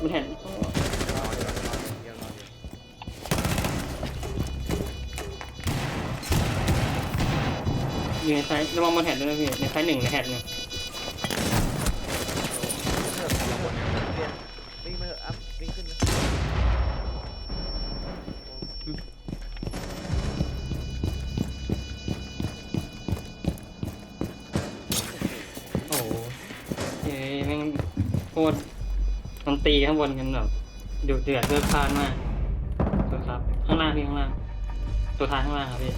มันเห็นอยู่ในไซส์ระวังบนแฮดด้วยนะพี่ในไซส์หนึ่งในแฮดหนึ่งเนี่ยวิ่งมาเถอะอ้ำวิ่งขึ้นนะโอ้ยแม่งโคตร มันตีข้างบนกันแบบดุเดือดเลือดพล่านมากตัวครับ ข้างล่างพี่ข้างล่าง ตัวท้ายข้างล่างครับพี่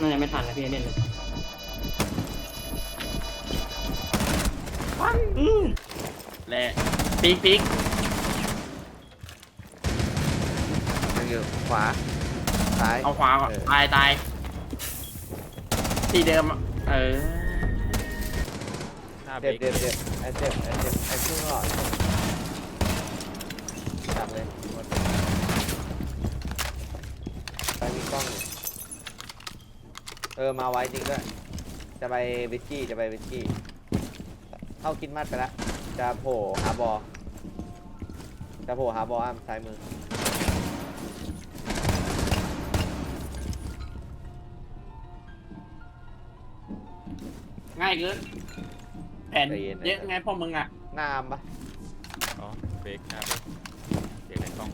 น่าจะไม่ทันแล้วพี่เล่นเลยอืมแหละปิ๊กปิ๊กยังอยู่ขวา ซ้าย เอาขวาก่อนเออตายตายที่เดิมอะเออหน้าเจ็บปิ๊กเจ็บเจ็บไอ้เจ็บไอ้เจ็บไอ้ครึ่งหลอด จับเลยหมดไปมีกล้องอยู่เออมาไว้จริงด้วยจะไปวิสกี้จะไปวิสกี้เข้าคิดมัดไปแล้วจะโผล่หาบอจะโผล่หาบออ้ามซ้ายมือง่ายเกินแผนเยอะไงพวกมึงอะหน้าอ้ามปะอ๋อเบรกหน้าเบรกเบรกในกล้อง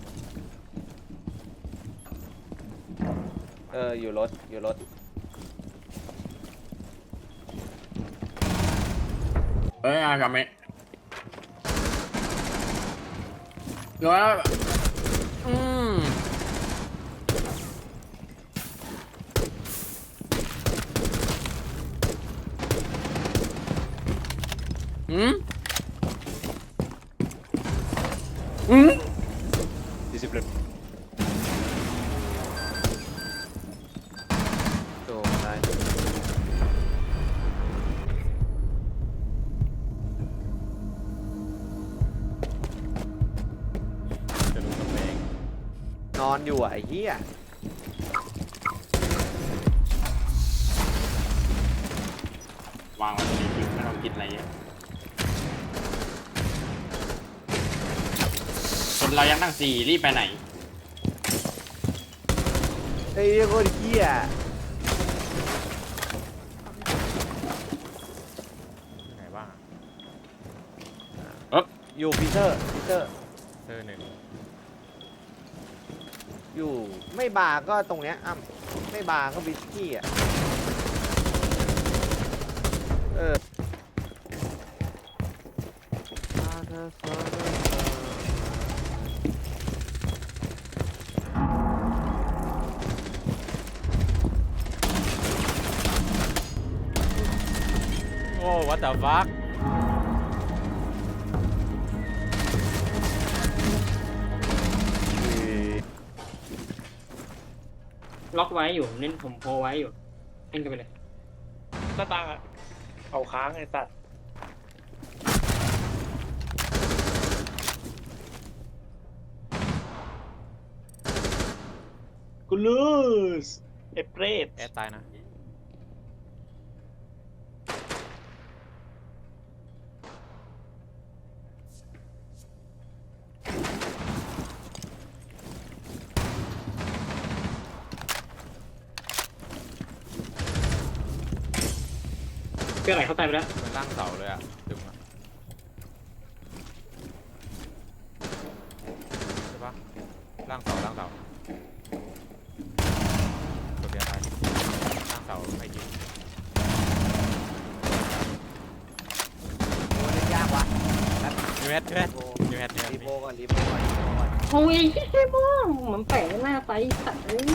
เออ อยู่รถ อยู่รถ เอ้ยอากลับไหมเดี๋ยวนะอืมอืม อนอยู่อะไอ้เหี้ยวางไว้ดีๆไม่ต้องคิดอะไรเยอะคนเรายังตั้งสี่รีบไปไหน ไอ้เหี้ยโคตรเหี้ยยังไงบ้างอยู่ปีเตอร์ปีเตอร์เธอหนึ่ง อยู่ไม่บาร์ก็ตรงเนี้ยอ้ำไม่บาร์ก็วิสกี้อะเออโอ้ what the fuck ล็อกไว้อยู่เล่นผมโพไว้อยู่เล่นกันไปเลยหน้าต่างอะเขาค้างไอ้สัตว์กูลูสไอ้เปรตแอดตายนะ เพื่อนไหลเข้าตายไปแล้วเป็นล่างเสาเลยอะดึงอะใช่ปะล่างเสาล่างเสาตัวเดียวตายล่างเสาไม่ยิงโอ้เล่นยากวะยูแมทยูแมทยูแมทยูแมทรีโพก่อนรีโพก่อนรีโพก่อนโอ้ยไอ้บ้องมันแปะหน้าไซส์สัตว์เอ้ย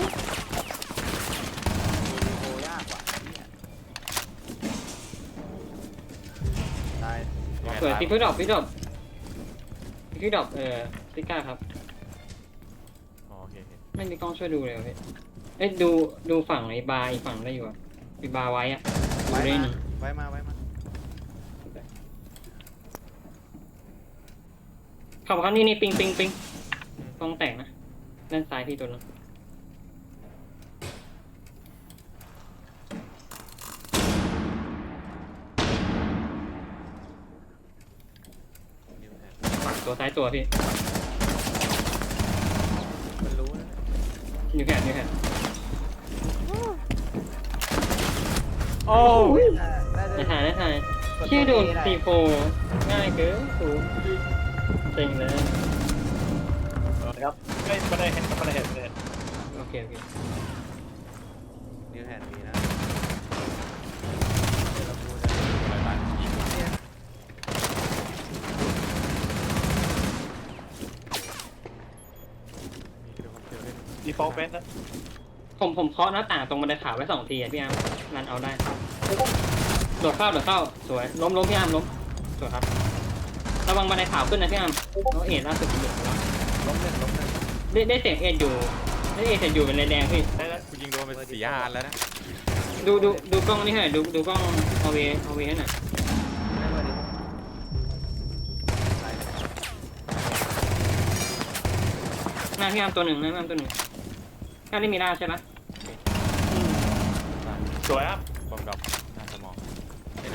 ายยูแมทเปิดตายติ๊กดอกติ๊กดอกติ๊กดอกเออติ๊กก้าครับ อ๋อโอเคโอเคไม่มีกล้องช่วยดูเลยเหรอพี่เอ้ยดูดูฝั่งไอ้บาร์อีกฝั่งได้อยู่อะอีบาร์ไว้อะดูไว้ได้มานี่ไว้มาไว้มาขับครับนี่นี่ปิงปิงปิงกล้องแตกนะด้านซ้ายพี่ตัวนึง ยูแมท ฝั่ง ตตัวซ้ายตัวพี่ มันรู้นะอยู่แขนอยู่แขนโอ้ยได้ถ่ายได้ถ่ายชื่อโดนซีโฟง่ายเกินสูเจ๋งเลยครับไม่ไม่ได้เห็นไม่ได้เห็นเลยโอเคโอเคนิวแฮนมีนะ เดี๋ยวเราพูดนะไปบ้านยิง ดีฟอลต์เป็นนะผมผมเคาะหน้าต่างตรงบันไดขาวไว้สองทีอะพี่อาร์มรันเอาได้โดดเข้าโดดเข้าสวยล้มล้มพี่อาร์มล้มสวยครับระวังบันไดขาวขึ้นนะพี่อาร์มเราเอ็ดล่าสุดเหลืองแล้วล้มหนึ่งล้มหนึ่งได้ได้เสียงเอ็ดอยู่ได้เอ็ดเสียงอยู่เป็นแดงๆพี่ได้แล้วกูยิงโดนไปสี่ห้าอันแล้วนะดูดูดูกล้องนี่ให้หน่อยดูดูกล้องเอาเวเอาเวให้หน่อยได้มาดิไปหน้าพี่อาร์มตัวหนึ่งหน้าพี่อาร์มตัวหนึ่ง แค่นี้มีล่าใช่ปะสวยครับบอมดอก